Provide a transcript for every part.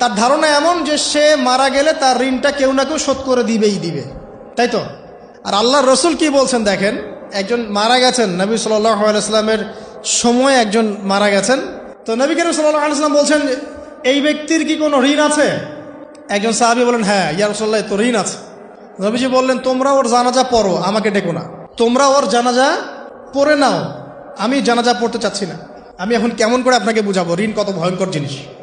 তার ধারণা এমন যে সে মারা গেলে তার ঋণটা কেউ না কেউ শোধ করে দিবেই দিবে। তাই তো? আর আল্লাহ রসুল কি বলছেন দেখেন? একজন মারা গেছেন, নবী সাল্লামের সময় একজন মারা গেছেন। তো নবী করিম সাল্লাম বলছেন, এই ব্যক্তির কি কোনো ঋণ আছে? একজন সাহাবি বলেন হ্যাঁ ইয়া রসল্লাহ তো ঋণ আছে। নবীজি বললেন, তোমরা ওর জানাজা পড়ো, আমাকে ডেকো না। তোমরা ওর জানাজা পড়ে নাও। আমি জানাজা পড়তে চাচ্ছি না। আমি এখন কেমন করে আপনাকে বুঝাবো? ঋণ কত ভয়ঙ্কর জিনিস।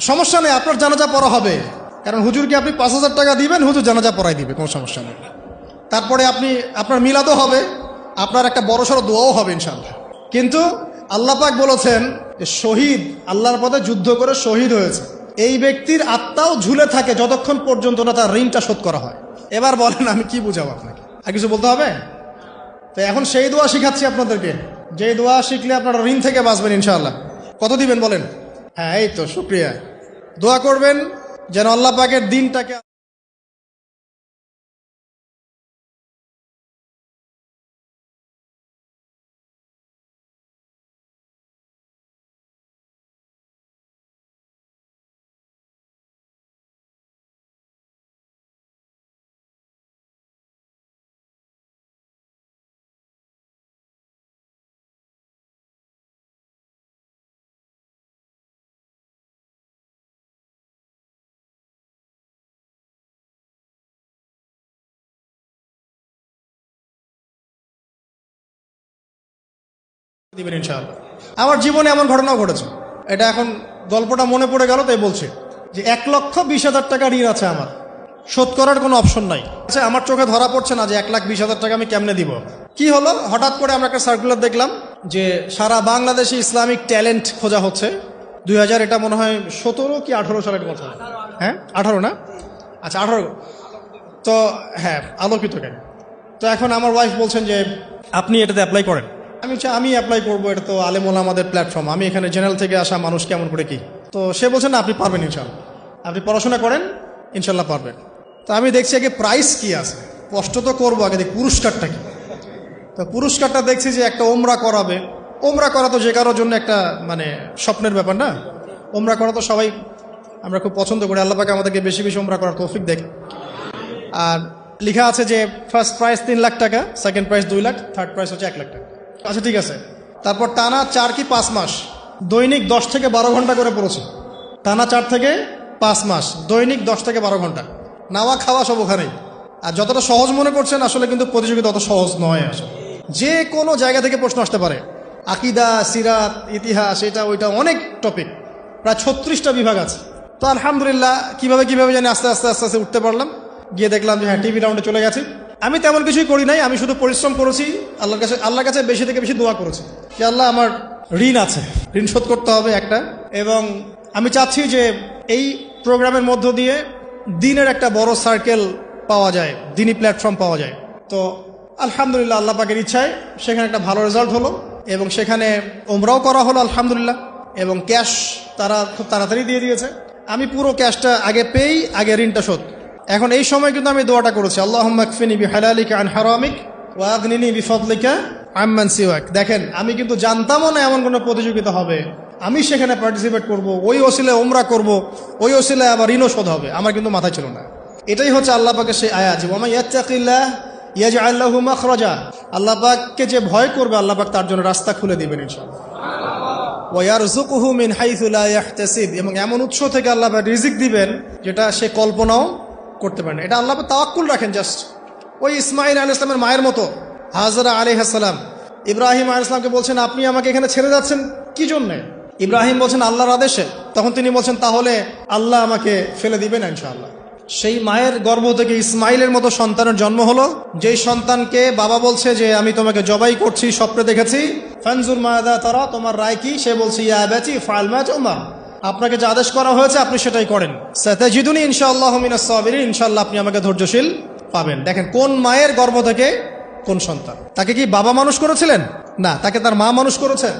সমস্যা নেই, আপনার জানাজা পড়া হবে। কারণ হুজুরকে আপনি পাঁচ হাজার টাকা দিবেন, হুজুর জানাজা পড়াই দিবে, কোনো সমস্যা নেই। তারপরে আপনি, আপনার মিলাদও হবে, আপনার একটা বড় সড়ো দোয়াও হবে ইনশাল্লাহ কিন্তু আল্লাহ পাক বলেছেন যে শহীদ, আল্লাহর পথে যুদ্ধ করে শহীদ হয়েছে। এই ব্যক্তির আত্মাও ঝুলে থাকে যতক্ষণ পর্যন্ত না তার ঋণটা শোধ করা হয়। এবার বলেন, আমি কি বুঝাবো আপনাকে? আর কিছু বলতে হবে? তো এখন সেই দোয়া শিখাচ্ছি আপনাদেরকে। যে দোয়া শিখলে আপনারা ঋণ থেকে বাঁচবেন, ইনশাআল্লাহ। কত দিবেন বলেন? হ্যাঁ এই তো, শুক্রিয়া। দোয়া করবেন যেন আল্লাহ পাকের দিনটাকে ইনশাআল্লাহ। আমার জীবনে এমন ঘটনাও ঘটেছে। এটা এখন গল্পটা মনে পড়ে গেল, তাই বলছে যে এক লক্ষ বিশ হাজার টাকা ঋণ আছে আমার। শোধ করার কোনো অপশন নাই। আচ্ছা আমার চোখে ধরা পড়ছে না যে এক লাখ বিশ হাজার টাকা আমি কেমনে দিব? কি হলো? হঠাৎ করে আমরা একটা সার্কুলার দেখলাম যে সারা বাংলাদেশে ইসলামিক ট্যালেন্ট খোঁজা হচ্ছে। দুই হাজার এটা মনে হয় সতেরো কি আঠারো সালের কথা। হ্যাঁ? আঠারো না? আচ্ছা আঠারো। তো হ্যাঁ আলোকিত কেন? তো এখন আমার ওয়াইফ বলছেন যে আপনি এটাতে অ্যাপ্লাই করেন। আমি আমি অ্যাপ্লাই করব, এটা তো আলেমোল আমাদের প্ল্যাটফর্ম আমি এখানে জেনারেল থেকে আসা মানুষ কেমন করে কি? তো সে বলছেন আপনি পারবেন ইনশাল্লাহ। আপনি পড়াশোনা করেন, ইনশাল্লাহ পারবেন। তো আমি দেখছি আগে প্রাইস কি আছে? কষ্ট তো করব আগে, দেখি পুরস্কারটা কি। তো পুরস্কারটা দেখছি যে একটা ওমরা করাবে। ওমরা করা তো যে কারোর জন্য একটা মানে স্বপ্নের ব্যাপার না? ওমরা করা তো সবাই, আমরা খুব পছন্দ করি। আল্লাহ পাকে আমাদেরকে বেশি বেশি ওমরা করার তৌফিক দেখ। আর লেখা আছে যে ফার্স্ট প্রাইস তিন লাখ টাকা সেকেন্ড প্রাইস দুই লাখ থার্ড প্রাইস হচ্ছে এক লাখ টাকা। আচ্ছা ঠিক আছে। তারপর টানা চার কি পাঁচ মাস? দৈনিক দশ থেকে বারো ঘণ্টা করে পড়েছে। টানা চার থেকে পাঁচ মাস, দৈনিক দশ থেকে বারো ঘণ্টা। নাওয়া খাওয়া সব ওখানেই আর যতটা সহজ মনে করছেন আসলে কিন্তু প্রতিযোগিতা অত সহজ নয় আসলে। যে কোনো জায়গা থেকে প্রশ্ন আসতে পারে। আকিদা, সিরাত, ইতিহাস, এটা, ওইটা, অনেক টপিক প্রায় ছত্রিশটা বিভাগ আছে। তো আলহামদুলিল্লাহ, কীভাবে কীভাবে জানি আস্তে আস্তে আস্তে আস্তে উঠতে পারলাম। গিয়ে দেখলাম যে হ্যাঁ টিভি রাউন্ডে চলে গেছি। আমি তেমন কিছুই করি নাই, আমি শুধু পরিশ্রম করেছি, আল্লাহর কাছে আল্লাহর কাছে বেশি থেকে বেশি দোয়া করেছি। যে আল্লাহ আমার ঋণ আছে, ঋণ শোধ করতে হবে একটা। এবং আমি চাচ্ছি যে এই প্রোগ্রামের মধ্য দিয়ে দিনের একটা বড় সার্কেল পাওয়া যায় দিনই প্ল্যাটফর্ম পাওয়া যায়। তো আলহামদুলিল্লাহ আল্লাহ পাকের ইচ্ছায় সেখানে একটা ভালো রেজাল্ট হলো এবং সেখানে ওমরাও করা হলো আলহামদুলিল্লাহ। এবং ক্যাশ তারা খুব তাড়াতাড়ি দিয়ে দিয়েছে। আমি পুরো ক্যাশটা আগে পেয়েই আগে ঋণটা শোধ। এখন এই সময় কিন্তু আমি দোয়াটা করেছি। আল্লাহ মাকফিনি বি হালালিকা আন হারামিক ওয়াগনিনি বি ফদলিকা আম্মান সিওয়াক। দেখেন, আমি কিন্তু জানতামও না এমন কোনো প্রতিযোগিতা হবে। আমি সেখানে পার্টিসিপেট করব, ওই ওসিলে ওমরা করব, ওই ওসিলায় আবার ঋণও শোধ হবে। আমার কিন্তু মাথায় ছিল না। এটাই হচ্ছে আল্লাহ পাকের সেই আয়াত ওমা ইয়াত্তাকিল্লাহ ইয়াজ আল্লাহু মাখরাজা। আল্লাহ পাককে যে ভয় করবে, আল্লাহ তার জন্য রাস্তা খুলে দিবেন ইনশাআল্লাহ। ওয়ারজুকুহু মিন হাইথু লা ইয়াহতাসিব। এবং এমন উৎস থেকে আল্লাহ রিজিক দিবেন, যেটা সে কল্পনাও করতে পারেন এটা আল্লাহ তাওয়াক্কুল রাখেন জাস্ট ওই ইসমাইল আল ইসলামের মায়ের মতো। হাজরা আলী হাসালাম ইব্রাহিম আল ইসলামকে বলছেন, আপনি আমাকে এখানে ছেড়ে যাচ্ছেন কি জন্যে? ইব্রাহিম বলছেন, আল্লাহর আদেশে। তখন তিনি বলছেন, তাহলে আল্লাহ আমাকে ফেলে দিবেন ইনশাআল্লাহ। সেই মায়ের গর্ভ থেকে ইসমাইলের মতো সন্তানের জন্ম হলো। যেই সন্তানকে বাবা বলছে যে, আমি তোমাকে জবাই করছি, স্বপ্নে দেখেছি। ফানজুর মায়াদা তারা, তোমার রায় কি? সে বলছে, ইয়া বেচি ফাইল ম্যাচ ওমা আপনাকে যে আদেশ করা হয়েছে, আপনি সেটাই করেন। সাতাজিদুনি ইনশাআল্লাহ মিনাস সাবিরিন, ইনশাআল্লাহ আপনি আমাকে ধৈর্যশীল পাবেন। দেখেন, কোন মায়ের গর্ভ থেকে কোন সন্তান? তাকে কি বাবা মানুষ করেছিলেন? না, তাকে তার মা মানুষ করেছেন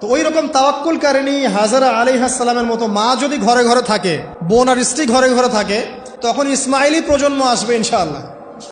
তো ওই রকম তাওয়াক্কুল কারিনী হাজারা আলী হাসালামের মতো মা যদি ঘরে ঘরে থাকে, বোন আর স্ত্রী ঘরে ঘরে থাকে, তখন ইসমাইলি প্রজন্ম আসবে ইনশাআল্লাহ।